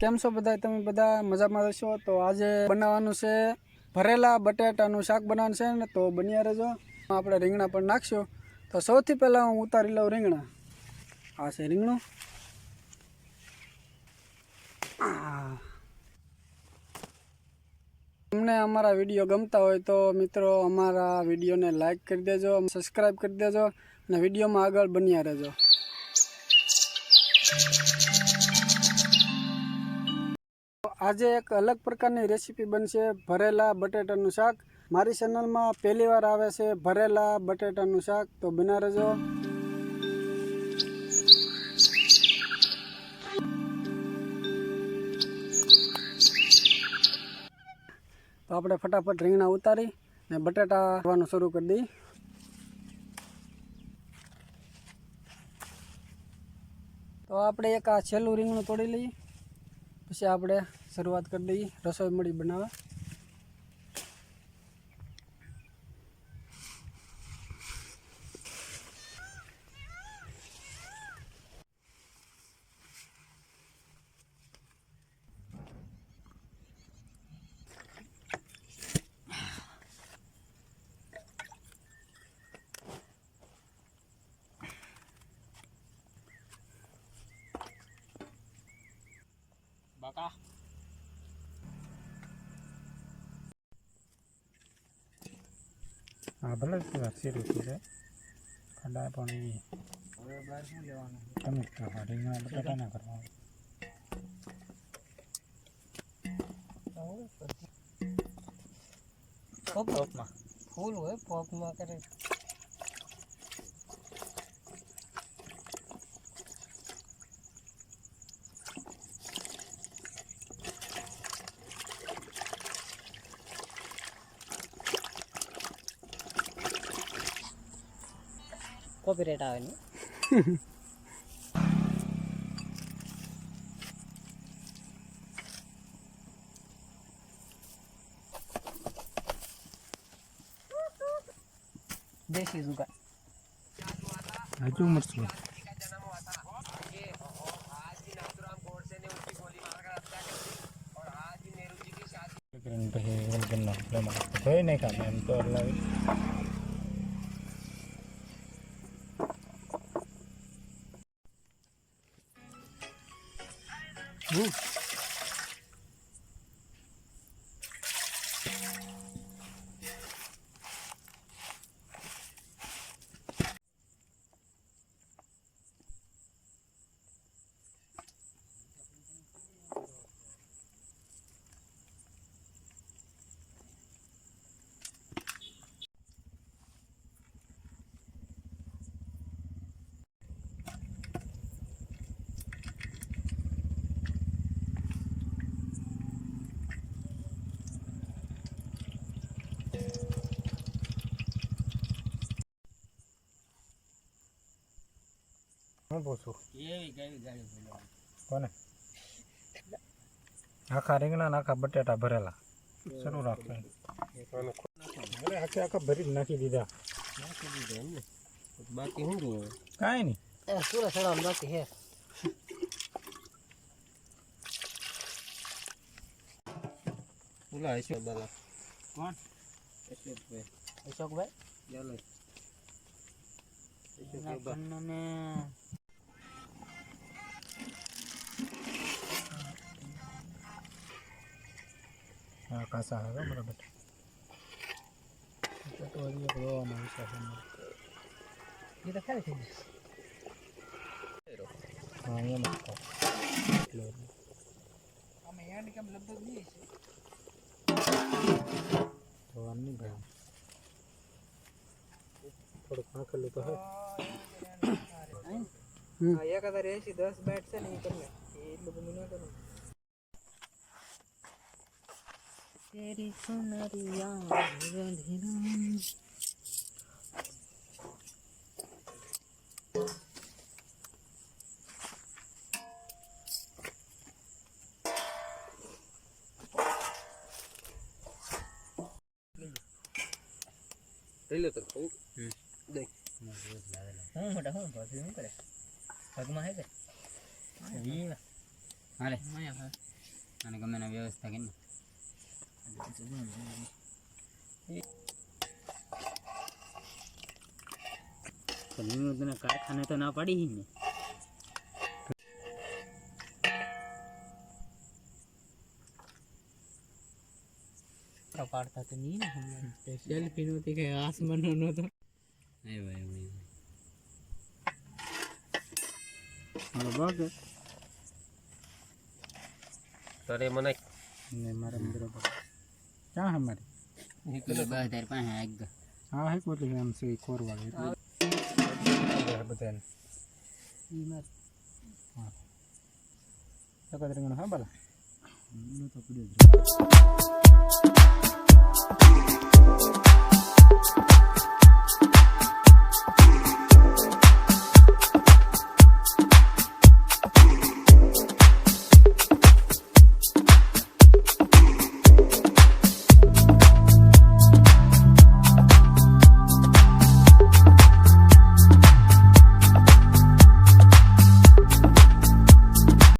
કેમ છો બધા તમે બધા મજામાં રહેશો? તો આજે બનાવવાનું છે ભરેલા બટાટાનું શાક બનાવવાનું છે ને, તો બન્યા રહેજો. આપણે રીંગણા પણ નાખશું. તો સૌથી પહેલાં હું ઉતારી લઉં રીંગણા. આ છે રીંગણું. તમને અમારા વીડિયો ગમતા હોય તો મિત્રો અમારા વિડીયોને લાઇક કરી દેજો સબસ્ક્રાઈબ કરી દેજો અને વિડીયોમાં આગળ બન્યા રહેજો. આજે એક અલગ પ્રકારની રેસીપી બનશે ભરેલા બટેટાનું શાક. મારી ચેનલમાં પહેલી વાર આવે છે ભરેલા બટેટાનું શાક, તો બના રહેજો તો આપણે ફટાફટ રીંગણા ઉતારી ને બટેટા ખાવાનું શરૂ કરી દઈએ. તો આપણે એક આ છેલ્લું રીંગણું તોડી લઈએ. પછી આપણે શરૂઆત કરી દઈએ રસોઈ મળી બનાવવા. બાકા હા ભલે સીરી છે ખાડા પણ. એ હવે બહાર શું લેવાનું? તમે જ કહો રીંગણા બટાટા ના કરવાનું. પોપમાં ફૂલ હોય પોપમાં કરે. કોપીરાઇટ આવે નહીં દેશી જુગાર હજુ મરચું પછી વલગનનો પ્રમાણ ધોઈ નાખ્યા એમ તો લાવી Woo. હું પૂછું એવી ગાડી ગાડી બોલવાની કોને આખા રીંગણા ને આખા બટેટા ભરેલા શરૂ રાખવાનું અરે આખે આખા ભરી જ નાખી દીધા નાખી દીધો એમ ને બાકી શું જોવે કાંઈ નહીં એ સુરત સડામ બાકી હે ઓલા હશો બાલા કોણ અશોકભાઈ અશોકભાઈ ચાલો અશોકભાઈ હા કાસા હવે બરાબર વિચાર છે. મારો. એ તો ખાલી થઈ હા એમ એટલે અમે યાદ કેમ લગભગ નહીં જોવાનું નહીં ભાઈ થોડુંક નાખેલું તો હે. એક હજાર એસી દસ બેટ છે ને એ કરી એટલું બધું ના કરું તેરી સુનરી આંખ લઈ તો ખાવું હું મોટા હું ભાભી શું કરે પગમાં હે કે વીણા હાલે અને ગમે ના વ્યવસ્થા કરીને તને કારખાને તો ના પાડી ને પાડતા તો નહીં ને નહોતી નહોતો આવ્યો આવ્યો મારો તારે મને મારા બરાબર ક્યાં હે મારી? બહાર પાસે આગ હા હે કોઈ એમ છે એટલે બધાને. હા. હા બાલા? તો પડ્યો